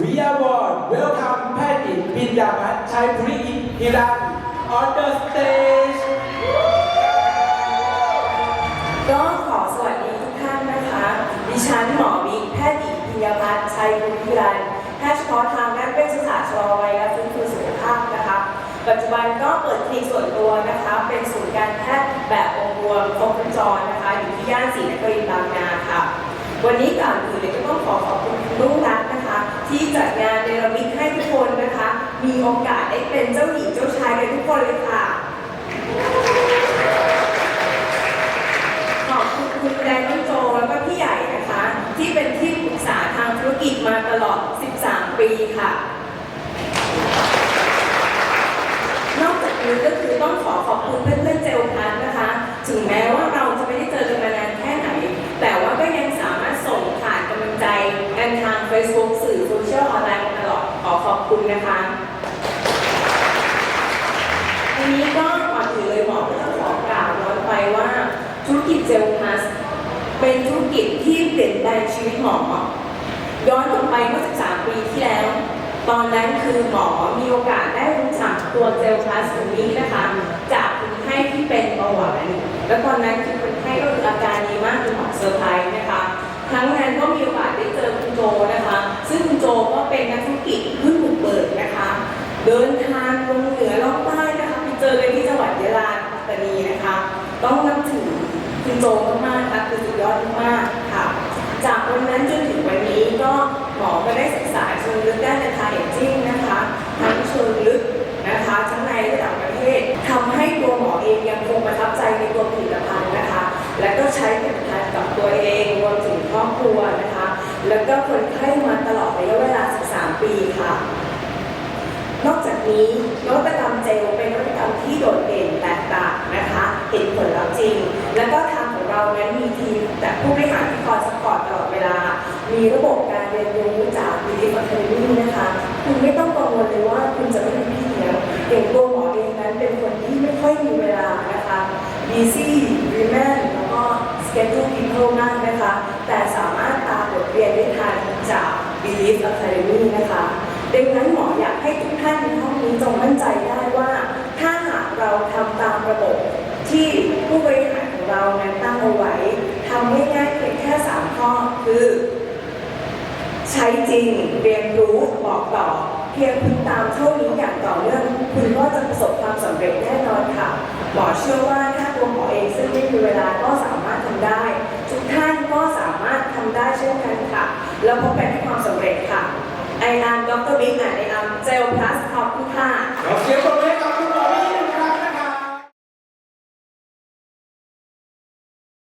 We award welcome Patty Bindamat Chaipuri Hiran on the stage. ก็ขอสวัสดีทุกท่านนะคะ ดิฉันหมอบิ๊กแพทย์หญิงพิยพัฒน์ชัยบุญพิรันแพทย์เฉพาะทางด้านเวชศาสตร์ชะลอวัยและฟื้นฟูสุขภาพนะคะ ปัจจุบันก็เปิดคลินิกส่วนตัวนะคะ เป็นศูนย์การแพทย์แบบองค์รวมครบวงจรนะคะ อยู่ที่ย่านศรีนครินทร์บางนาค่ะ วันนี้ก่อนอื่นเลยก็ต้องขอขอบคุณคุณลูก ที่จัดงานเนรมิตให้ทุกคนนะคะ มีโอกาสได้เป็นเจ้าหญิงเจ้าชายกันทุกคนเลยค่ะ ขอบคุณคุณแดงน้องโจแล้วก็พี่ใหญ่นะคะ ที่เป็นที่ปรึกษาทางธุรกิจมาตลอด 13 ปีค่ะ นอกจากนี้ก็คือต้องขอขอบคุณเพื่อนๆเจลพัทนะคะ ถึงแม้ว่าเรา ชียลออนไลน์มาตลอดขอขอบคุณนะคะทีนี้ก็ก่อนอื่นเลยหมอก็ต้องขอกล่าวย้อนไปว่าธุรกิจเจลพลัสเป็นธุรกิจที่เปลี่ยนแปลงชีวิตหมอ ย้อนกลับไปเมื่อ 13 ปีที่แล้ว ตอนนั้นคือหมอมีโอกาสได้รู้จักตัวเจลพลัสตัวนี้นะคะ จากคนไข้ที่เป็นเบาหวานแล้วตอนนั้นคือคนไข้ก็คืออาการ เดินทางลงเหนือล่องใต้นะคะไปเจอกันที่จังหวัดยะลาปัตตานีนะคะ ต้องนับถือคุณโจมากๆค่ะคือสุดยอดมากๆค่ะ จากวันนั้นจนถึงวันนี้ก็หมอก็ได้ศึกษาเชิงลึกด้านการทาเอจจิ้งนะคะทั้งเชิงลึกนะคะทั้งในและต่างประเทศทำให้ตัวหมอเองยังคงประทับใจในตัวผลิตภัณฑ์นะคะ และก็ใช้ผลิตภัณฑ์กับตัวเองรวมถึงครอบครัวนะคะ แล้วก็คนไข้มาตลอดระยะเวลา 13 ปีค่ะ นี้นวัตกรรมเจลเป็นนวัตกรรมที่โดดเด่นแตกต่างนะคะ เห็นผลแลัพธ์จริง แล้วก็ทางของเรานั้นมีทีมแต่ผู้บริหารที่คอยสปอร์ตตลอดเวลา มีระบบการเรียนรู้จากวิดีโอคาเดมี่นะคะ คุณไม่ต้องกังวลเลยว่าคุณจะไม่มีพี่เลี้ยงอย่างตัวหมอเองนั้นเป็นคนที่ไม่ค่อยมีเวลานะคะ busy women แล้วก็ schedule people มากนะคะ แต่สามารถตามบทเรียนได้ทันจาก Belief Academy นะคะ ดังนั้นหมออยากให้ทุกท่านนห้องนี้ จงมั่นใจได้ว่า ถ้าหากเราทำตามระบบที่ผู้บริหารของเรานั้นตั้งเอาไว้ทำง่ายๆเพียงแค่3ข้อคือ ใช้จริงเรียนรู้บอกต่อ เพียงคุณตามเท่านี้อย่างต่อเนื่องคุณก็จะประสบความสำเร็จแน่นอนค่ะหมอเชื่อว่าถ้าตัวหมอเองซึ่งไม่มีเวลาก็สามารถทำได้ ทุกท่านก็สามารถทำได้เช่นกันค่ะ แล้วพบกันที่ความสำเร็จค่ะ ไออามดรบิ๊กอะไออามเจลพลัสขอบคุณค่ะ